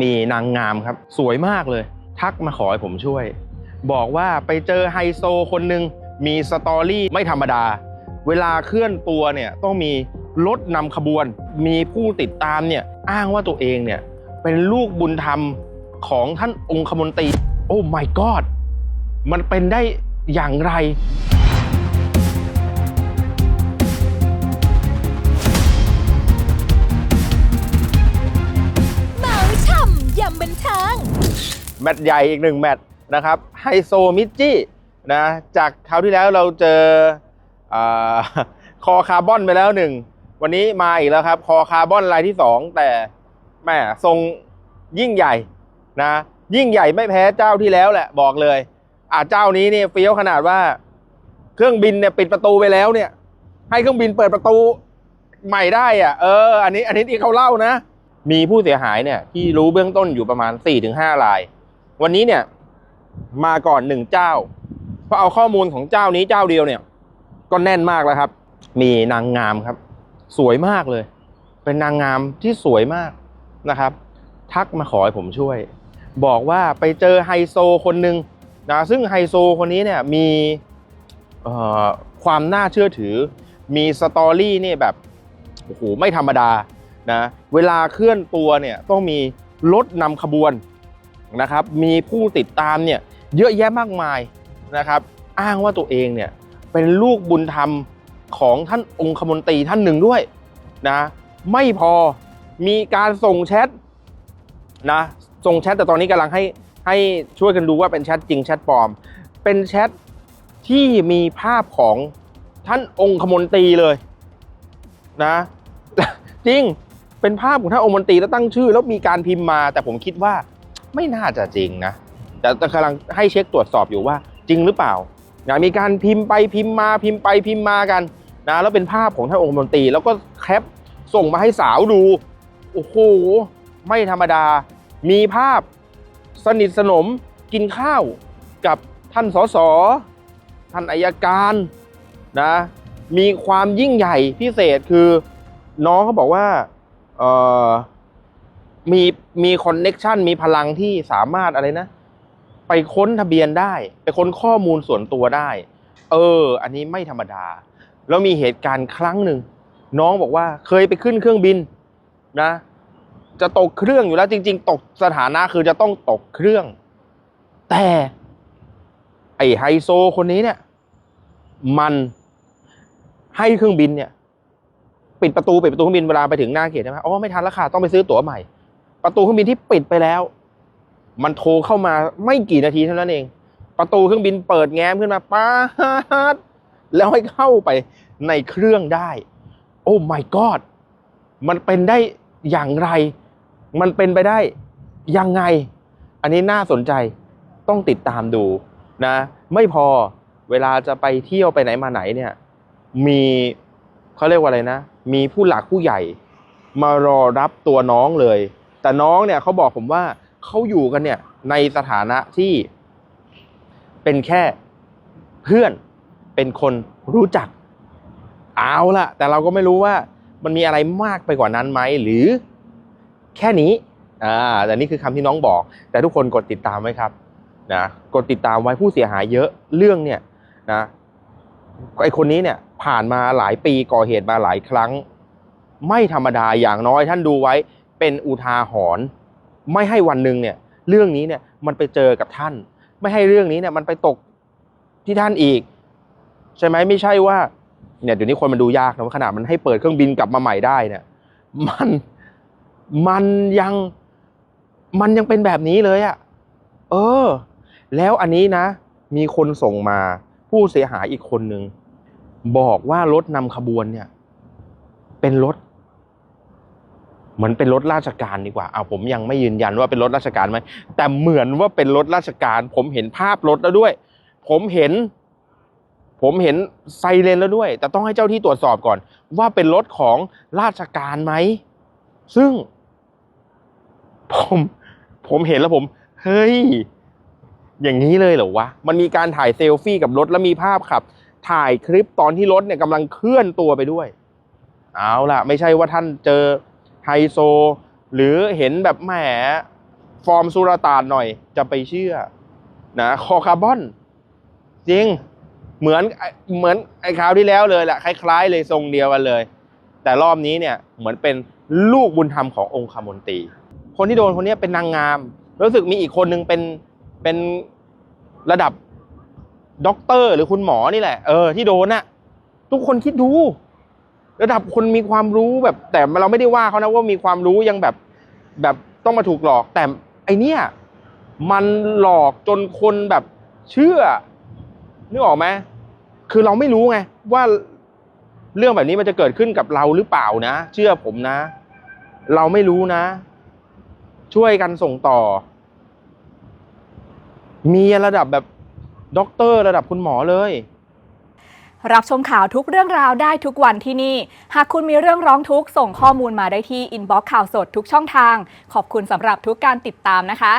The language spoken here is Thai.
มีนางงามครับ สวยมากเลย ทักมาขอให้ผมช่วย บอกว่าไปเจอไฮโซคนหนึ่งมีสตอรี่ไม่ธรรมดา เวลาเคลื่อนตัวเนี่ยต้องมีรถนำขบวน มีผู้ติดตามเนี่ยอ้างว่าตัวเองเนี่ยเป็นลูกบุญธรรมของท่านองคมนตรี โอ้ my god มันเป็นได้อย่างไร บันเทิง แมตช์ใหญ่อีกหนึ่งแมตช์นะครับไฮโซมิจจี้นะจากคราวที่แล้วเราเจออคอคาร์บอนไปแล้วหนึ่งวันนี้มาอีกแล้วครับ คอคาร์บอนรายที่สองแต่แม่ทรงยิ่งใหญ่นะยิ่งใหญ่ไม่แพ้เจ้าที่แล้วแหละบอกเลย อาเจ้านี้เนี่ยเฟี้ยวขนาดว่า เครื่องบินเนี่ยปิดประตูไปแล้วเนี่ย ให้เครื่องบินเปิดประตูใหม่ได้อะเอออันนี้อันนี้ที่เขาเล่านะ มีผู้เสียหายเนี่ยที่รู้เบื้องต้นอยู่ประมาณ 4-5 ราย วันนี้เนี่ยมาก่อนหนึ่งเจ้า เพราะเอาข้อมูลของเจ้านี้เจ้าเดียวเนี่ย ก็แน่นมากแล้วครับ มีนางงามครับ สวยมากเลย เป็นนางงามที่สวยมากนะครับ ทักมาขอให้ผมช่วย บอกว่าไปเจอไฮโซคนหนึ่งนะซึ่งไฮโซคนนี้เนี่ยมีความน่าเชื่อถือ มีสตอรี่เนี่ยแบบโอ้โหไม่ธรรมดา นะเวลาเคลื่อนตัวเนี่ยต้องมีรถนำขบวนนะครับมีผู้ติดตามเนี่ยเยอะแยะมากมายนะครับอ้างว่าตัวเองเนี่ยเป็นลูกบุญธรรมของท่านองคมนตรีท่านหนึ่งด้วยนะไม่พอมีการส่งแชทนะส่งแชทแต่ตอนนี้กำลังให้ให้ช่วยกันดูว่าเป็นแชทจริงแชทปลอม เป็นแชทที่มีภาพของท่านองคมนตรีเลยนะจริง เป็นภาพของท่านองคมนตรีแล้วตั้งชื่อ แล้วมีการพิมพ์มา แต่ผมคิดว่าไม่น่าจะจริงนะแต่กำลังให้เช็คตรวจสอบอยู่ว่าจริงหรือเปล่านะมีการพิมพ์ไปพิมพ์มาพิมพ์ไปพิมพ์มากันนะแล้วเป็นภาพของท่านองคมนตรี แล้วก็แคปส่งมาให้สาวดูโอ้โหไม่ธรรมดา มีภาพสนิทสนมกินข้าวกับท่านสสท่านอายการนะมีความยิ่งใหญ่พิเศษคือน้องเขาบอกว่า เออมีมีคอนเน็ชันมีพลังที่สามารถอะไรนะ ไปค้นทะเบียนได้ ไปค้นข้อมูลส่วนตัวได้ เออ อันนี้ไม่ธรรมดา แล้วมีเหตุการณ์ครั้งหนึ่ง น้องบอกว่าเคยไปขึ้นเครื่องบินนะ จะตกเครื่องอยู่แล้ว จริง ๆ ตกสถานะคือจะต้องตกเครื่อง แต่ ไอไฮโซคนนี้เนี่ย มันให้เครื่องบินเนี่ย ปิดประตูปิดประตูเครื่องบินเวลาไปถึงหน้าเขตใช่ไหมอ๋อไม่ทันแล้วค่ะต้องไปซื้อตั๋วใหม่ ประตูเครื่องบินที่ปิดไปแล้ว มันโทรเข้ามาไม่กี่นาทีเท่านั้นเอง ประตูเครื่องบินเปิดแง้มขึ้นมาป๊าดแล้วให้เข้าไปในเครื่องได้ โอ้ my god มันเป็นได้อย่างไร มันเป็นไปได้ยังไง อันนี้น่าสนใจต้องติดตามดูนะ ไม่พอเวลาจะไปเที่ยวไปไหนมาไหนเนี่ย มี เขาเรียกว่าอะไรนะ มีผู้หลักผู้ใหญ่ มารอรับตัวน้องเลย แต่น้องเนี่ยเขาบอกผมว่าเขาอยู่กันเนี่ยในสถานะที่เป็นแค่เพื่อนเป็นคนรู้จัก เอาละแต่เราก็ไม่รู้ว่ามันมีอะไรมากไปกว่านั้นไหมหรือแค่นี้อ่าแต่นี่คือคำที่น้องบอก แต่ทุกคนกดติดตามไว้ครับนะกดติดตามไว้ผู้เสียหายเยอะเรื่องเนี่ยนะ ไอคนนี้เนี่ยผ่านมาหลายปีก่อเหตุมาหลายครั้ง ไม่ธรรมดาอย่างน้อยท่านดูไว้เป็นอุทาหรณ์ไม่ให้วันหนึ่งเนี่ยเรื่องนี้เนี่ยมันไปเจอกับท่าน ไม่ให้เรื่องนี้เนี่ยมันไปตกที่ท่านอีก ใช่ไหมไม่ใช่ว่าเนี่ยเดี๋ยวนี้คนมันดูยากนะว่าขนาดมันให้เปิดเครื่องบินกลับมาใหม่ได้เนี่ยมันมันยังมันยังเป็นแบบนี้เลยอะ่ะ เออ แล้วอันนี้นะ มีคนส่งมา ผู้เสียหายอีกคนหนึ่งบอกว่ารถนำขบวนเนี่ย เป็นรถ เหมือนเป็นรถราชการดีกว่าเอาผมยังไม่ยืนยันว่าเป็นรถราชการไหมแต่เหมือนว่าเป็นรถราชการ ผมเห็นภาพรถแล้วด้วย ผมเห็น ผมเห็นไซเรนแล้วด้วย แต่ต้องให้เจ้าที่ตรวจสอบก่อน ว่าเป็นรถของราชการไหมซึ่ง ผม ผมเห็นแล้วผม เฮ้ย อย่างนี้เลยเหรอวะ มันมีการถ่ายเซลฟี่กับรถแล้วมีภาพขับ ถ่ายคลิปตอนที่รถเนี่ยกำลังเคลื่อนตัวไปด้วย เอาล่ะ ไม่ใช่ว่าท่านเจอไฮโซ หรือเห็นแบบแหมฟอร์มสุรตานหน่อยจะไปเชื่อนะคอคาร์บอน จริง เหมือนเหมือนไอ้คราวที่แล้วเลยแหละคล้ายๆ เลยทรงเดียวกันเลย แต่รอบนี้เนี่ยเหมือนเป็นลูกบุญธรรมขององคมนตรี คนที่โดนคนนี้เป็นนางงาม รู้สึกมีอีกคนนึงเป็น เป็นระดับด็อกเตอร์หรือคุณหมอนี่แหละ เออที่โดนน่ะ ทุกคนคิดดู ระดับคนมีความรู้แบบ แต่เราไม่ได้ว่าเขานะว่ามีความรู้ยังแบบ แบบต้องมาถูกหลอก แต่ไอเนี้ยมันหลอกจนคนแบบเชื่อนึกออกไหมคือเราไม่รู้ไงว่าเรื่องแบบนี้มันจะเกิดขึ้นกับเราหรือเปล่านะ เชื่อผมนะ เราไม่รู้นะ ช่วยกันส่งต่อ มีระดับแบบด็อกเตอร์ระดับคุณหมอเลย รับชมข่าวทุกเรื่องราวได้ทุกวันที่นี่ หากคุณมีเรื่องร้องทุกข์ส่งข้อมูลมาได้ที่อินบ็อกซ์ข่าวสดทุกช่องทาง ขอบคุณสำหรับทุกการติดตามนะคะ